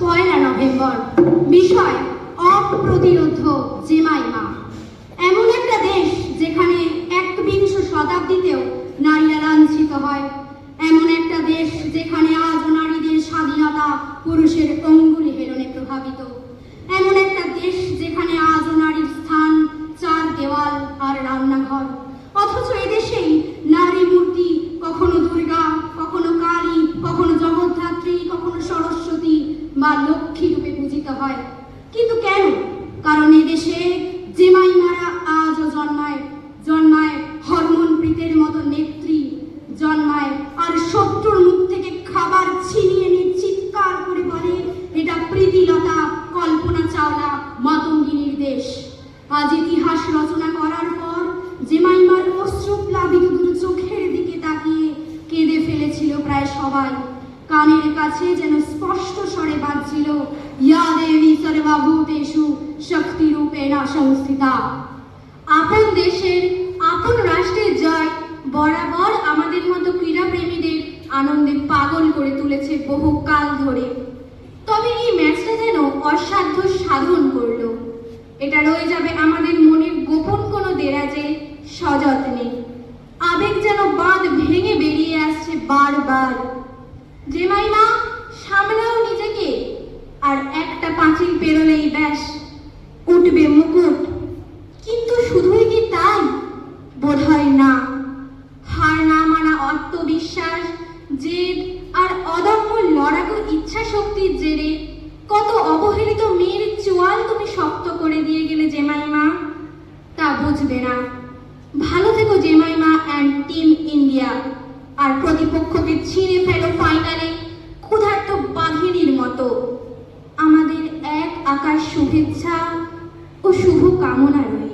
পয়লা November. বিষয়, অপ্রতিরোধ Jemimah. এমন একটা দেশ যেখানে একবিংশ শতাব্দীতেও নারীরা লাঞ্ছিত হয়। এমন একটা দেশ যেখানে আজও নারীদের স্বাধীনতা পুরুষের অঙ্গুলি হেলনে প্রভাবিত। এমন একটা দেশ যেখানে হয়। কিন্তু কেন? কারণ এদেশে জেমাইমারা আজও জন্মায় জন্মায় হরমোন প্রীতের মতো নেত্রী, জন্মায় আর শত্রুর মুখ থেকে খাবার ছিনিয়ে নিয়ে চিৎকার করে বলে, এটা প্রীতিলতা, কল্পনা চাওলা, মাতঙ্গিনীর দেশ। আজ ইতিহাস রচনা করার পর জেমাইমার অশ্রুপ্লাবিত দুটো চোখের দিকে তাকিয়ে কেঁদে ফেলেছিল প্রায় সবাই। কানের কাছে যেন রূপেণা সংস্থিতা। আপন দেশের, আপন রাষ্ট্রের জয় বরাবর আমাদের মতো ক্রীড়াপ্রেমীদের আনন্দে পাগল করে তুলেছে বহু কাল ধরে। তবে এই ম্যাচটা যেন অসাধ্য সাধন করল। এটা রয়ে যাবে আমাদের মনের গোপন কোনো দেরাজে সযত্নে। আবেগ যেন বাঁধ ভেঙে বেরিয়ে আসছে বারবার। জেমাইমা সামলাও নিজেকে। আর একটা পাঁচিল পেরোলেই ব্যাস, উঠবে ইচ্ছা শক্তির জেরে কত অবহেলিত মেয়ের চোয়াল তুমি শক্ত করে দিয়ে গেলে জেমাইমা? তা বুঝবে না। ভালো থেকো জেমাইমা অ্যান্ড টিম ইন্ডিয়া আর প্রতিপক্ষকে ছিঁড়ে ফেলো ফাইনালে ক্ষুধার্ত বাঘিনীর মতো। আমাদের এক আকাশ শুভেচ্ছা ও শুভ কামনা রইল।